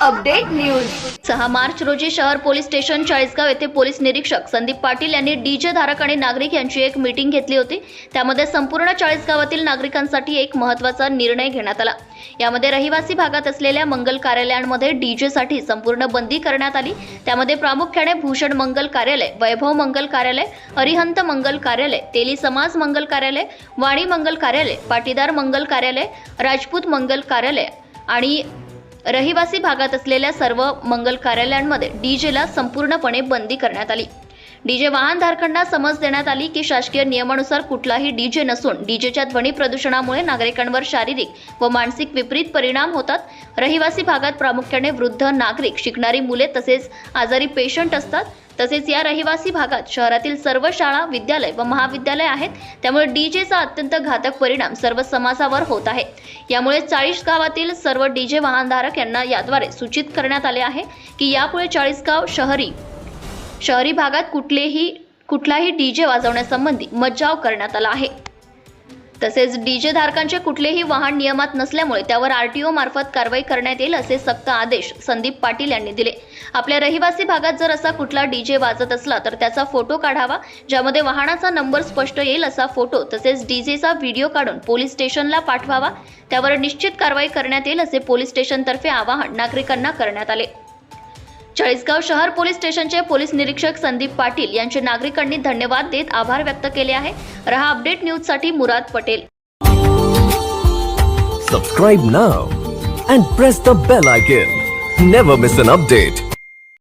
Update news. सहा मार्च रोजी शहर पोलीस स्टेशन चाळीसगाव येथे पोलीस निरीक्षक संदीप पाटील यांनी डीजे धारक आणि नागरिक यांची एक मीटिंग घेतली होती. त्यामध्ये संपूर्ण चाळीसगावातील नागरिकांसाठी एक महत्त्वाचा निर्णय घेण्यात आला. यामध्ये रहिवासी भागात असलेल्या मंगल कार्यालयांमध्ये डीजेसाठी संपूर्ण बंदी करण्यात आली. त्यामध्ये प्रामुख्याने भूषण मंगल कार्यालय वैभव मंगल कार्यालय अरिहंत मंगल कार्यालय तेली समाज मंगल कार्यालय वाणी मंगल कार्यालय पाटीदार मंगल कार्यालय राजपूत मंगल कार्यालय आणि रहिवासी भागात असलेल्या सर्व मंगल कार्यालयांमध्ये डीजेला संपूर्णपणे बंदी करण्यात आली. डीजे वाहनधारकांना समज देण्यात आली की शासकीय नियमानुसार कुठलाही डीजे नसून डीजेच्या ध्वनी प्रदूषणामुळे नागरिकांवर शारीरिक व मानसिक विपरीत परिणाम होतात. रहिवासी भागात प्रामुख्याने वृद्ध नागरिक शिकणारी मुले तसेच आजारी पेशंट असतात. तसेच या रहिवासी भागात शहरातील सर्व शाळा विद्यालय व महाविद्यालय आहेत. त्यामुळे डीजेचा अत्यंत घातक परिणाम सर्व समाजावर होत आहे. यामुळे चाळीस गावातील सर्व डीजे वाहनधारक यांना याद्वारे सूचित करण्यात आले आहे की यापुढे चाळीसगाव शहरी शहरी भागात कुठलेही कुठलाही डीजे वाजवण्यासंबंधी मज्जाव करण्यात आला आहे. तसेच डीजे धारकांचे कुठलेही वाहन नियमात नसल्यामुळे त्यावर आरटीओ मार्फत कारवाई करण्यात येईल असे सक्त आदेश संदीप पाटील यांनी दिले. आपल्या रहिवासी भागात जर असा कुठला डीजे वाजत असला तर त्याचा फोटो काढावा ज्यामध्ये वाहनाचा नंबर स्पष्ट येईल असा फोटो तसेच डीजेचा व्हिडिओ काढून पोलीस स्टेशनला पाठवावा त्यावर निश्चित कारवाई करण्यात येईल असे पोलीस स्टेशनतर्फे आवाहन नागरिकांना करण्यात आले. चाळीसगाव शहर पोलीस स्टेशनचे पोलीस निरीक्षक संदीप पाटील यांचे नागरिकांनी धन्यवाद देत आभार व्यक्त केले आहे. रहा अपडेट न्यूजसाठी Murad Patel. Subscribe now and press the bell icon never miss an update